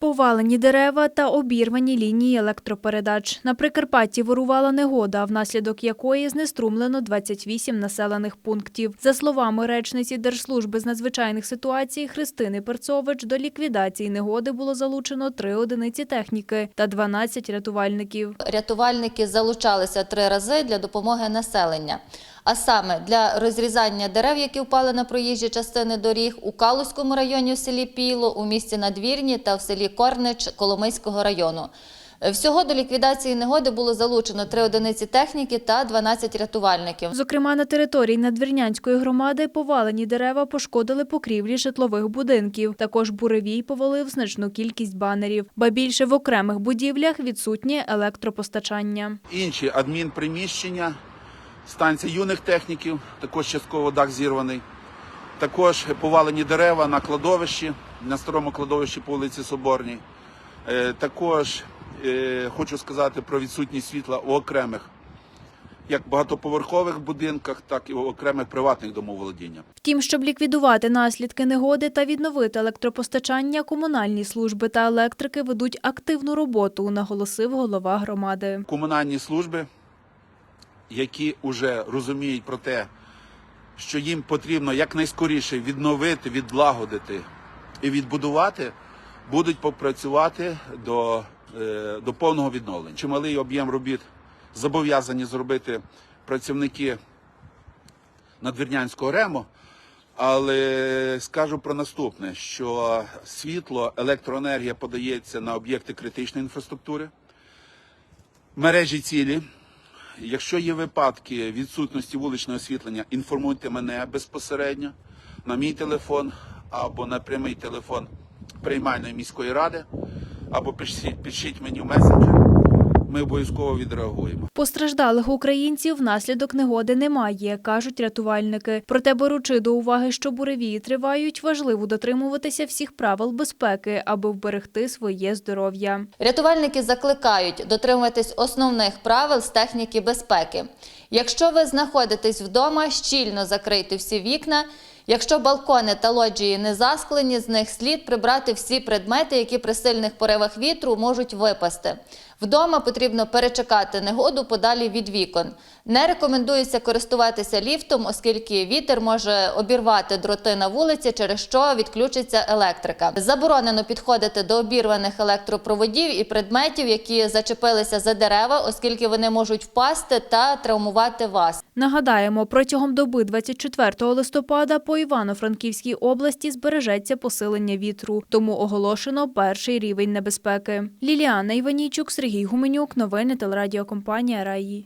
Повалені дерева та обірвані лінії електропередач. На Прикарпатті вирувала негода, внаслідок якої знеструмлено 28 населених пунктів. За словами речниці Держслужби з надзвичайних ситуацій Христини Перцович, до ліквідації негоди було залучено три одиниці техніки та 12 рятувальників. Рятувальники залучалися три рази для допомоги населення. А саме для розрізання дерев, які впали на проїжджі частини доріг у Калузькому районі в селі Піло, у місті Надвірні та в селі Корнич Коломийського району. Всього до ліквідації негоди було залучено три одиниці техніки та 12 рятувальників. Зокрема, на території Надвірнянської громади повалені дерева пошкодили покрівлі житлових будинків. Також буревій повалив значну кількість банерів. Ба більше в окремих будівлях відсутнє електропостачання. інші адмінприміщення, станція юних техніків, також частково дах зірваний. Також повалені дерева на кладовищі, на старому кладовищі по вулиці Соборній. Е, Також е, хочу сказати про відсутність світла у окремих як багатоповерхових будинках, так і у окремих приватних домоволодіннях. Втім, щоб ліквідувати наслідки негоди та відновити електропостачання, комунальні служби та електрики ведуть активну роботу, наголосив голова громади. комунальні служби, які вже розуміють про те, що їм потрібно якнайскоріше відновити, відлагодити і відбудувати, будуть попрацювати до, е, до повного відновлення. Чималий об'єм робіт зобов'язані зробити працівники надвірнянського рему. Але скажу про наступне: що світло, електроенергія подається на об'єкти критичної інфраструктури, мережі цілі. Якщо є випадки відсутності вуличного освітлення, інформуйте мене безпосередньо на мій телефон або на прямий телефон приймальної міської ради, або пишіть, пишіть мені в месенджері. Ми обов'язково відреагуємо. Постраждалих українців внаслідок негоди немає, кажуть рятувальники. Проте, беручи до уваги, що буревії тривають, важливо дотримуватися всіх правил безпеки, аби вберегти своє здоров'я. Рятувальники закликають дотримуватись основних правил з техніки безпеки. Якщо ви знаходитесь вдома, щільно закрийте всі вікна. Якщо балкони та лоджії не засклені, з них слід прибрати всі предмети, які при сильних поривах вітру можуть випасти. Вдома потрібно перечекати негоду подалі від вікон. Не рекомендується користуватися ліфтом, оскільки вітер може обірвати дроти на вулиці, через що відключиться електрика. Заборонено підходити до обірваних електропроводів і предметів, які зачепилися за дерева, оскільки вони можуть впасти та травмувати вас. Нагадаємо, протягом доби 24 листопада по Івано-Франківській області збережеться посилення вітру, тому оголошено перший рівень небезпеки. Ліліана Іванійчук, Сергій Гуменюк, новини телерадіокомпанія Раї.